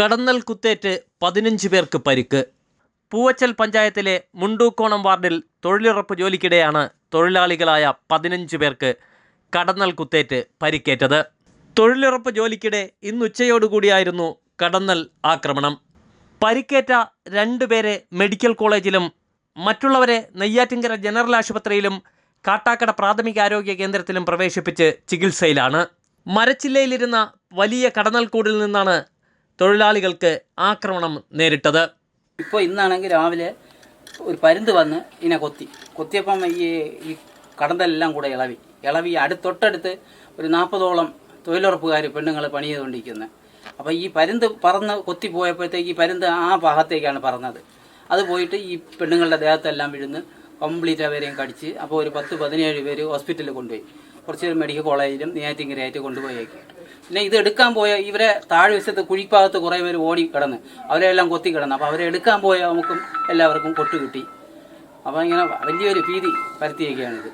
കടന്നൽ കുത്തേറ്റ് പതിനഞ്ച് പേർക്ക് പരിക്ക്. പൂവച്ചൽ പഞ്ചായത്തിലെ മുണ്ടൂക്കോണം വാർഡിൽ തൊഴിലുറപ്പ് ജോലിക്കിടെയാണ് തൊഴിലാളികളായ പതിനഞ്ച് പേർക്ക് കടന്നൽ കുത്തേറ്റ് പരിക്കേറ്റത്. തൊഴിലുറപ്പ് ജോലിക്കിടെ ഇന്നുച്ചയോടുകൂടിയായിരുന്നു കടന്നൽ ആക്രമണം. പരിക്കേറ്റ രണ്ടുപേരെ മെഡിക്കൽ കോളേജിലും മറ്റുള്ളവരെ നെയ്യാറ്റിങ്കര ജനറൽ ആശുപത്രിയിലും കാട്ടാക്കട പ്രാഥമിക ആരോഗ്യ കേന്ദ്രത്തിലും പ്രവേശിപ്പിച്ച് ചികിത്സയിലാണ്. മരച്ചില്ലയിലിരുന്ന വലിയ കടന്നൽക്കൂടിൽ നിന്നാണ് തൊഴിലാളികൾക്ക് ആക്രമണം നേരിട്ടത്. ഇപ്പോൾ ഇന്നാണെങ്കിൽ രാവിലെ ഒരു പരുന്ത് വന്ന് ഇതിനെ കൊത്തി. കൊത്തിയപ്പം ഈ ഈ കടന്തലെല്ലാം കൂടെ ഇളവി. ഇളവി അടുത്ത് തൊട്ടടുത്ത് ഒരു നാൽപ്പതോളം തൊഴിലുറപ്പുകാർ പെണ്ണുങ്ങൾ പണി ചെയ്തുകൊണ്ടിരിക്കുന്നത് അപ്പോൾ ഈ പരുന്ത് പറന്ന് കൊത്തിപ്പോയപ്പോഴത്തേക്ക് ഈ പരുന്ത് ആ ഭാഗത്തേക്കാണ് പറന്നത്. അത് പോയിട്ട് ഈ പെണ്ണുങ്ങളുടെ ദേഹത്തെല്ലാം വിഴുന്ന് കംപ്ലീറ്റ് അവരെയും കടിച്ച് അപ്പോൾ ഒരു പത്ത് പതിനേഴ് പേര് ഹോസ്പിറ്റലിൽ കൊണ്ടുപോയി. കുറച്ച് മെഡിക്കൽ കോളേജിലും നെയ്യാറ്റിങ്കരയായിട്ട് കൊണ്ടുപോയേക്ക്. പിന്നെ ഇത് എടുക്കാൻ പോയ ഇവരെ താഴെ വശത്ത് കുഴിപ്പാകത്ത് കുറേ പേര് ഓടി കിടന്ന്. അവരെല്ലാം കൊത്തി കിടന്നു. അപ്പോൾ അവരെ എടുക്കാൻ പോയ നമുക്കും എല്ലാവർക്കും കൊട്ടുകിട്ടി. അപ്പോൾ ഇങ്ങനെ വലിയൊരു ഭീതി പരത്തിയൊക്കെയാണിത്